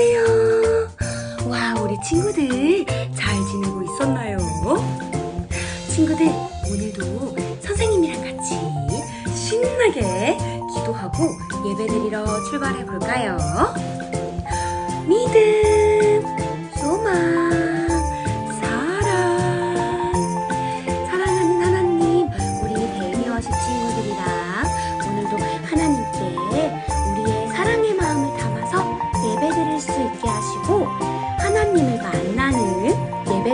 안녕하세요. 와, 우리 친구들 잘 지내고 있었나요? 친구들, 오늘도 선생님이랑 같이 신나게 기도하고 예배드리러 출발해 볼까요? 믿음, 소망,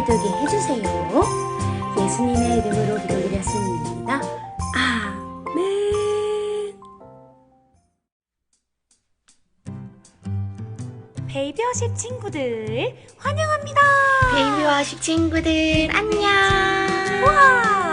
되게 해주세요. 예수님의 이름으로 기도드렸습니다. 아멘. 베이비워십 친구들 환영합니다. 베이비와식 친구들 안녕. 우와.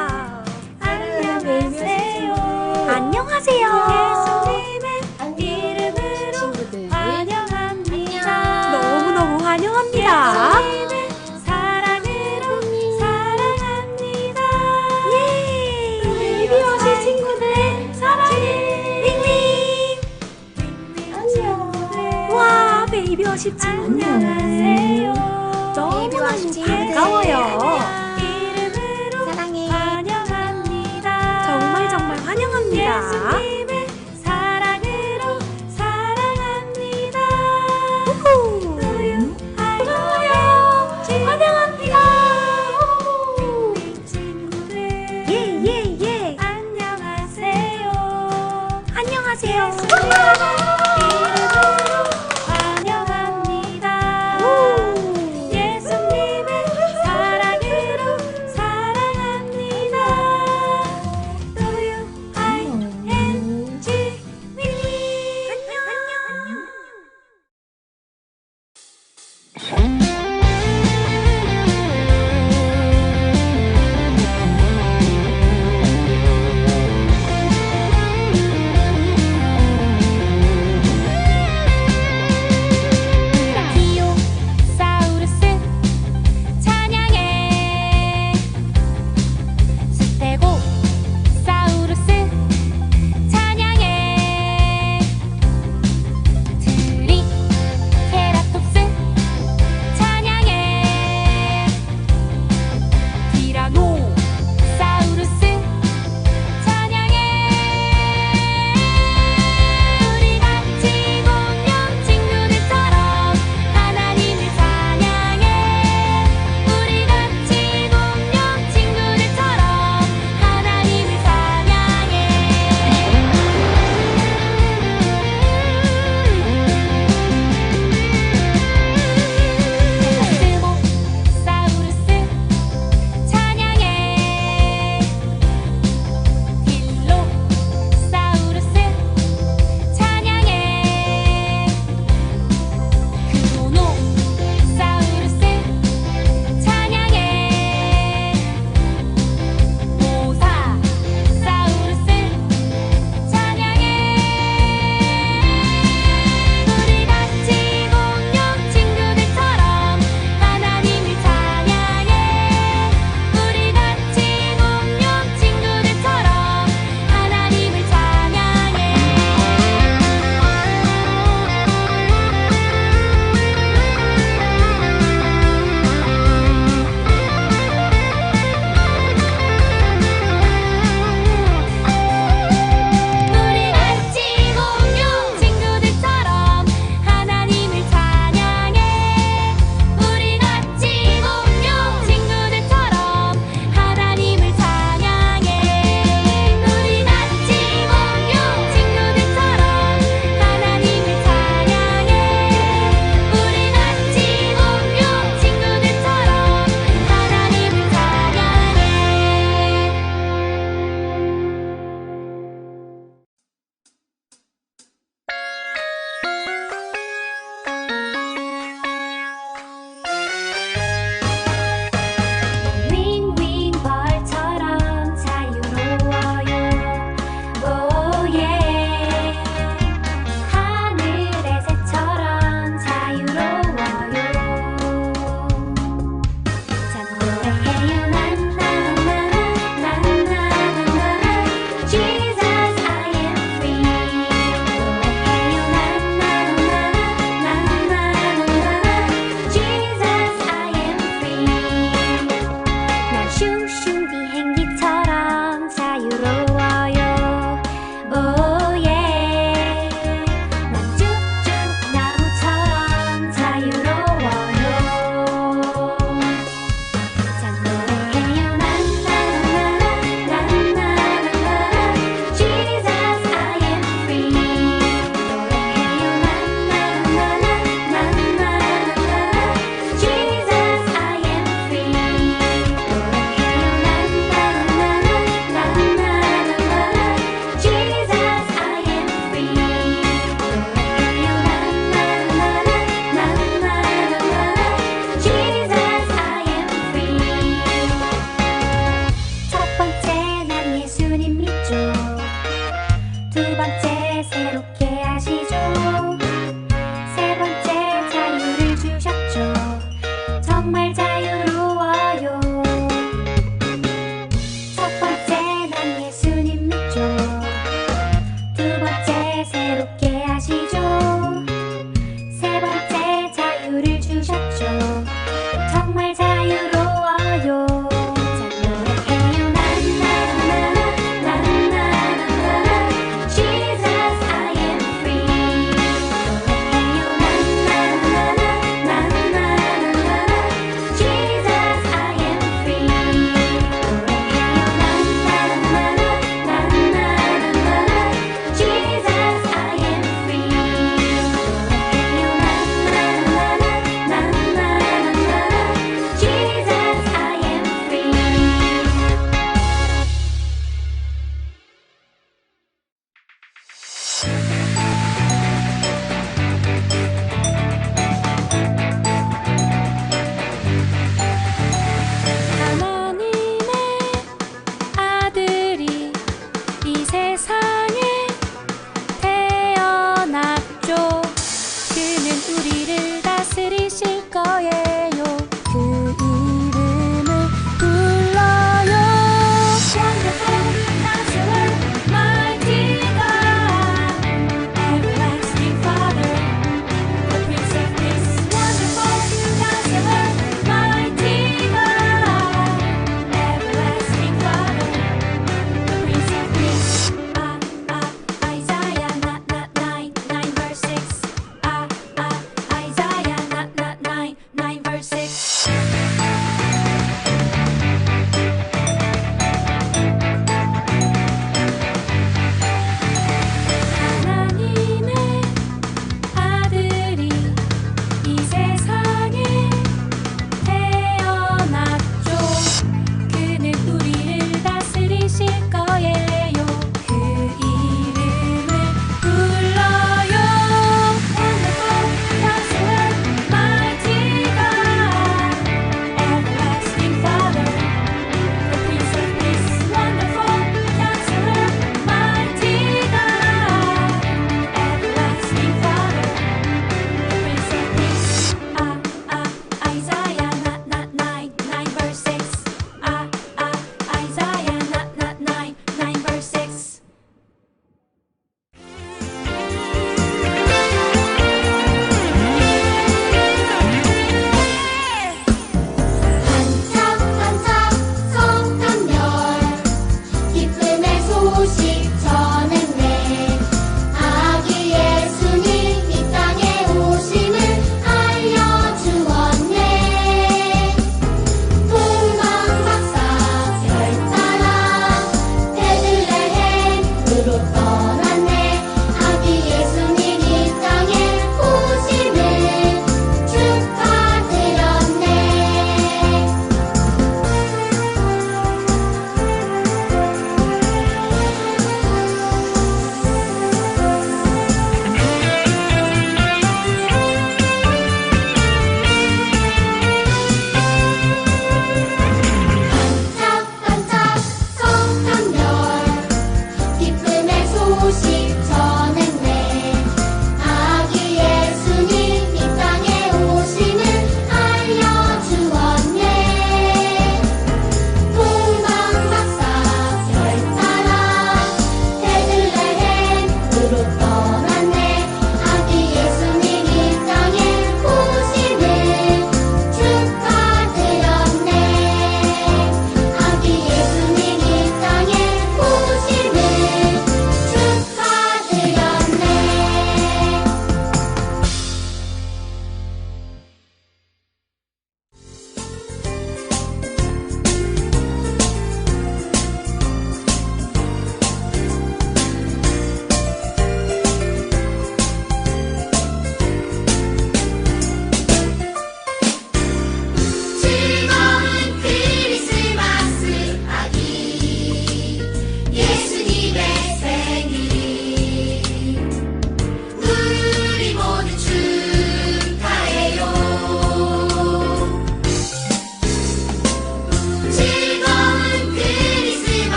와, 베이비워십 친구들. 안녕하세요. 너무너무 베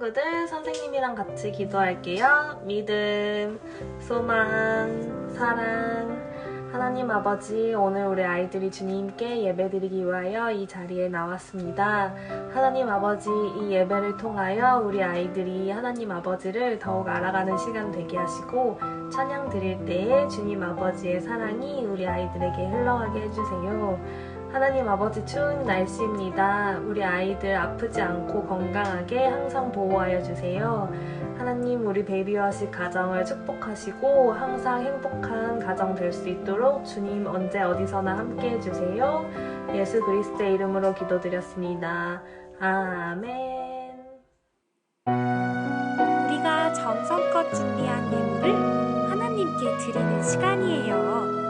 친구들 선생님이랑 같이 기도할게요. 믿음, 소망, 사랑. 하나님 아버지, 오늘 우리 아이들이 주님께 예배드리기 위하여 이 자리에 나왔습니다. 하나님 아버지, 이 예배를 통하여 우리 아이들이 하나님 아버지를 더욱 알아가는 시간 되게 하시고, 찬양 드릴 때에 주님 아버지의 사랑이 우리 아이들에게 흘러가게 해주세요. 하나님 아버지 추운 날씨입니다. 우리 아이들 아프지 않고 건강하게 항상 보호하여 주세요. 하나님 우리 베이비와식 가정을 축복하시고 항상 행복한 가정 될 수 있도록 주님 언제 어디서나 함께 해주세요. 예수 그리스도의 이름으로 기도드렸습니다. 아멘. 우리가 정성껏 준비한 예물을 하나님께 드리는 시간이에요.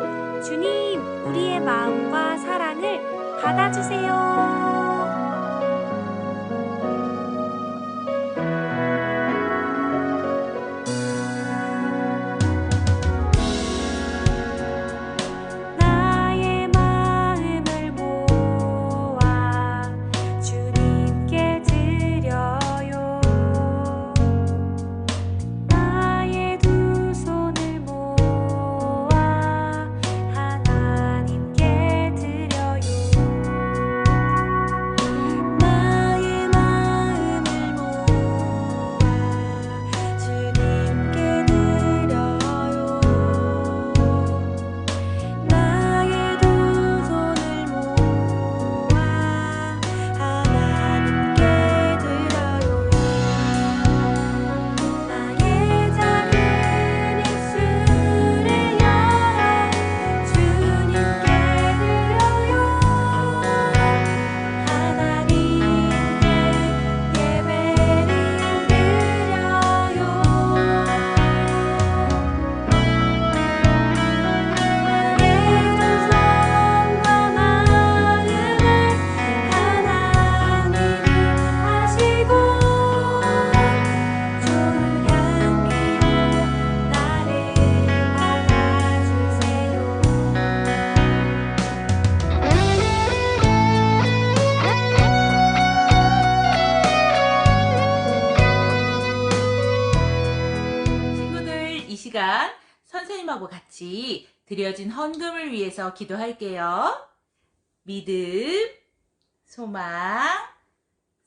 주님, 우리의 마음과 받아주세요. 시간 선생님하고 같이 드려진 헌금을 위해서 기도할게요. 믿음, 소망,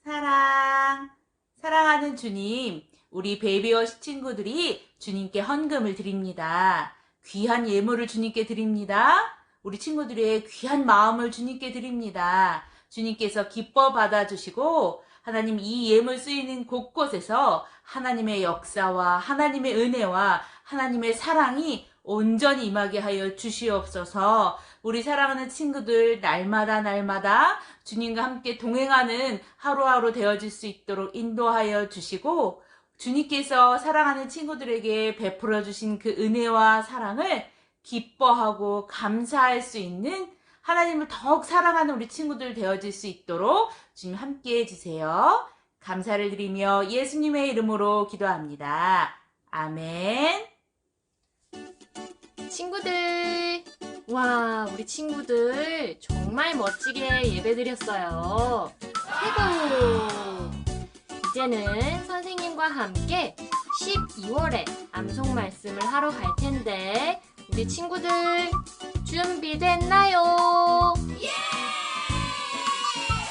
사랑, 사랑하는 주님, 우리 베이비워시 친구들이 주님께 헌금을 드립니다. 귀한 예물을 주님께 드립니다. 우리 친구들의 귀한 마음을 주님께 드립니다. 주님께서 기뻐 받아주시고, 하나님 이 예물 쓰이는 곳곳에서 하나님의 역사와 하나님의 은혜와 하나님의 사랑이 온전히 임하게 하여 주시옵소서. 우리 사랑하는 친구들 날마다 날마다 주님과 함께 동행하는 하루하루 되어질 수 있도록 인도하여 주시고 주님께서 사랑하는 친구들에게 베풀어 주신 그 은혜와 사랑을 기뻐하고 감사할 수 있는 하나님을 더욱 사랑하는 우리 친구들 되어질 수 있도록 주님 함께 해주세요. 감사를 드리며 예수님의 이름으로 기도합니다. 아멘. 친구들, 와, 우리 친구들 정말 멋지게 예배드렸어요. 최고! 이제는 선생님과 함께 12월에 암송 말씀을 하러 갈 텐데, 우리 친구들 준비됐나요?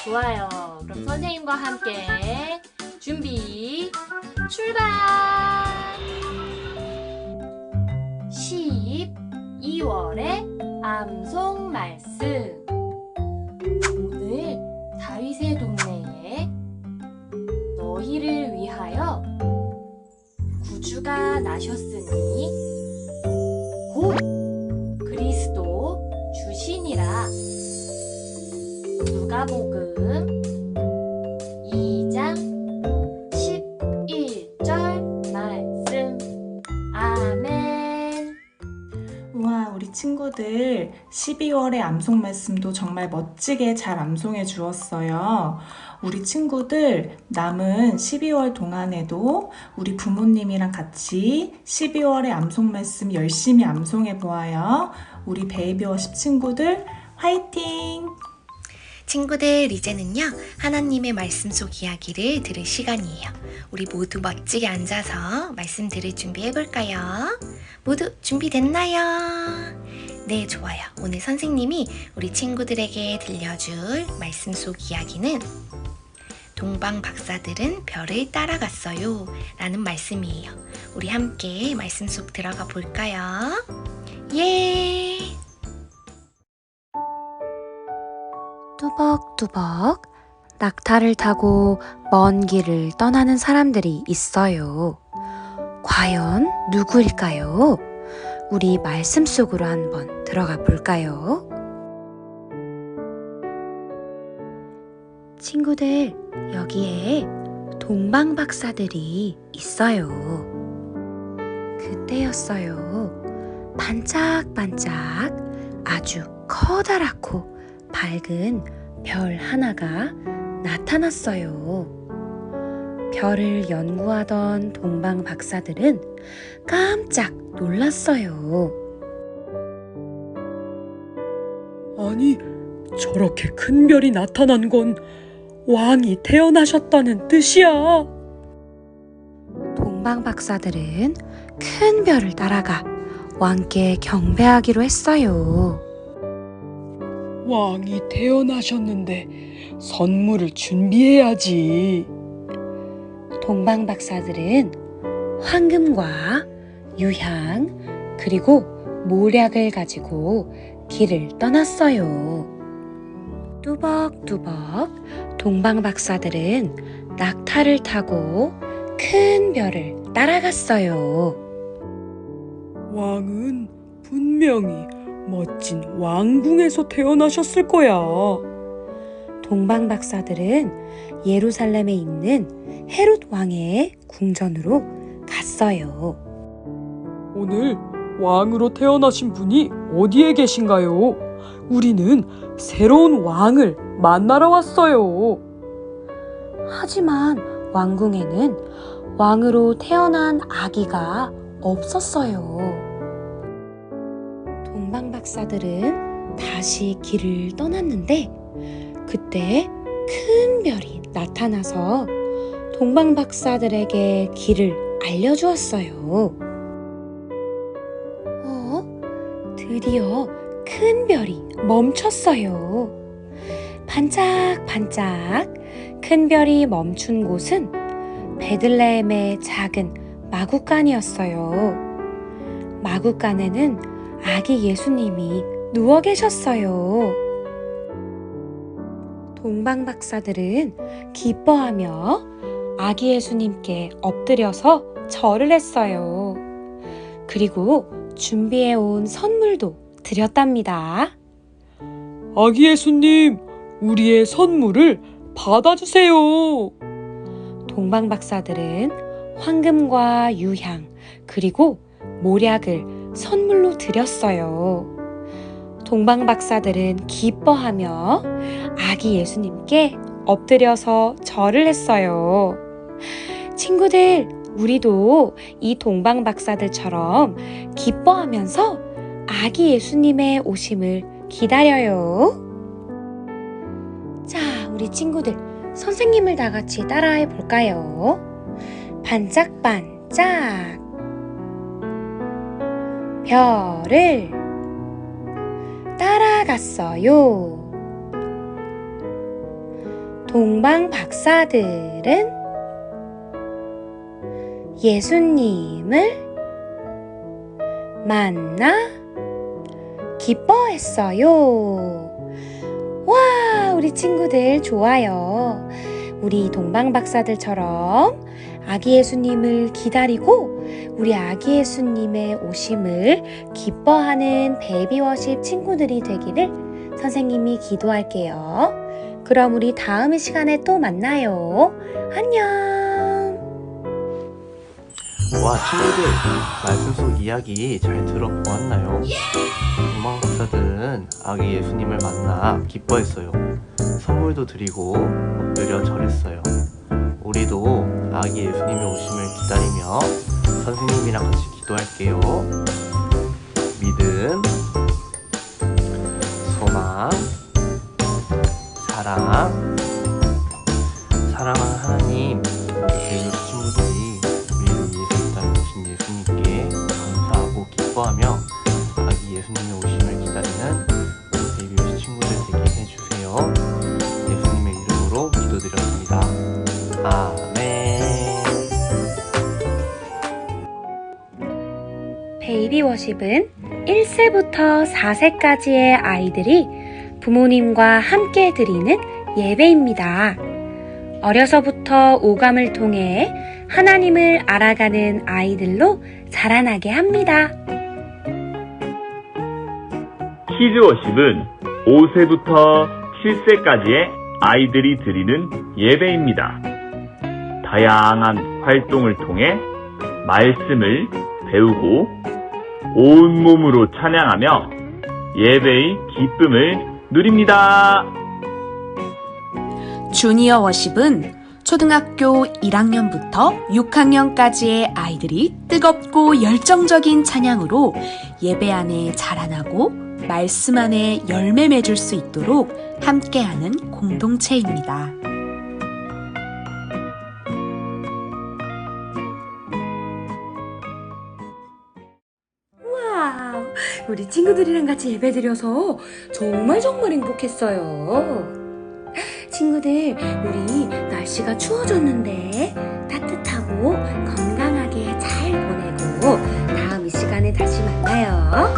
좋아요. 그럼 선생님과 함께 준비, 출발! 12월의 암송 말씀. 오늘 다윗의 동네에 너희를 위하여 구주가 나셨으니 곧 그리스도 주시니라. 누가복음 12월의 암송 말씀도 정말 멋지게 잘 암송해 주었어요. 우리 친구들 남은 12월 동안에도 우리 부모님이랑 같이 12월의 암송 말씀 열심히 암송해 보아요. 우리 베이비 워십 친구들 화이팅! 친구들, 이제는요, 하나님의 말씀 속 이야기를 들을 시간이에요. 우리 모두 멋지게 앉아서 말씀 들을 준비해 볼까요? 모두 준비됐나요? 네, 좋아요. 오늘 선생님이 우리 친구들에게 들려줄 말씀 속 이야기는 동방 박사들은 별을 따라갔어요. 라는 말씀이에요. 우리 함께 말씀 속 들어가 볼까요? 예! 뚜벅뚜벅 낙타를 타고 먼 길을 떠나는 사람들이 있어요. 과연 누구일까요? 우리 말씀 속으로 한번 들어가 볼까요? 친구들, 여기에 동방 박사들이 있어요. 그때였어요. 반짝반짝 아주 커다랗고 밝은 별 하나가 나타났어요. 별을 연구하던 동방 박사들은 깜짝 놀랐어요. 아니, 저렇게 큰 별이 나타난 건 왕이 태어나셨다는 뜻이야. 동방 박사들은 큰 별을 따라가 왕께 경배하기로 했어요. 왕이 태어나셨는데 선물을 준비해야지. 동방 박사들은 황금과 유향 그리고 모략을 가지고 길을 떠났어요. 뚜벅뚜벅 동방 박사들은 낙타를 타고 큰 별을 따라갔어요. 왕은 분명히 멋진 왕궁에서 태어나셨을 거야. 동방 박사들은 예루살렘에 있는 헤롯 왕의 궁전으로 갔어요. 오늘 왕으로 태어나신 분이 어디에 계신가요? 우리는 새로운 왕을 만나러 왔어요. 하지만 왕궁에는 왕으로 태어난 아기가 없었어요. 박사들은 다시 길을 떠났는데 그때 큰 별이 나타나서 동방 박사들에게 길을 알려주었어요. 어? 드디어 큰 별이 멈췄어요. 반짝반짝 큰 별이 멈춘 곳은 베들레헴의 작은 마구간이었어요. 마구간에는 아기 예수님이 누워 계셨어요. 동방 박사들은 기뻐하며 아기 예수님께 엎드려서 절을 했어요. 그리고 준비해 온 선물도 드렸답니다. 아기 예수님, 우리의 선물을 받아주세요. 동방 박사들은 황금과 유향 그리고 모략을 선물로 드렸어요. 동방 박사들은 기뻐하며 아기 예수님께 엎드려서 절을 했어요. 친구들, 우리도 이 동방 박사들처럼 기뻐하면서 아기 예수님의 오심을 기다려요. 자, 우리 친구들, 선생님을 다 같이 따라해 볼까요? 반짝반짝 별을 따라갔어요. 동방 박사들은 예수님을 만나 기뻐했어요. 와, 우리 친구들 좋아요. 우리 동방 박사들처럼 아기 예수님을 기다리고 우리 아기 예수님의 오심을 기뻐하는 베이비 워십 친구들이 되기를 선생님이 기도할게요. 그럼 우리 다음 시간에 또 만나요. 안녕. 와 친구들 말씀 속 이야기 잘 들어보았나요? 동방 박사들은 아기 예수님을 만나 기뻐했어요. 선물도 드리고 엎드려 절했어요. 우리도 아기 예수님의 오심을 기다리며 선생님이랑 같이 기도할게요. 믿음, 소망, 사랑 50은 1세부터 4세까지의 아이들이 부모님과 함께 드리는 예배입니다. 어려서부터 오감을 통해 하나님을 알아가는 아이들로 자라나게 합니다. 키즈 워십은 5세부터 7세까지의 아이들이 드리는 예배입니다. 다양한 활동을 통해 말씀을 배우고 온몸으로 찬양하며 예배의 기쁨을 누립니다. 주니어 워십은 초등학교 1학년부터 6학년까지의 아이들이 뜨겁고 열정적인 찬양으로 예배 안에 자라나고 말씀 안에 열매 맺을 수 있도록 함께하는 공동체입니다. 우, 우리 친구들이랑 같이 예배드려서 정말 정말 행복했어요. 친구들, 우리 날씨가 추워졌는데 따뜻하고 건강하게 잘 보내고 다음 이 시간에 다시 만나요.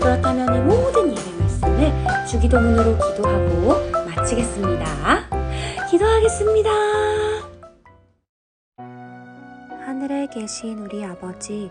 그렇다면 이 모든 예배 말씀을 주기도문으로 기도하고 마치겠습니다. 기도하겠습니다. 하늘에 계신 우리 아버지,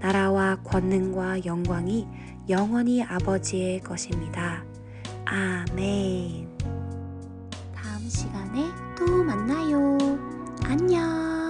나라와 권능과 영광이 영원히 아버지의 것입니다. 아멘. 다음 시간에 또 만나요. 안녕.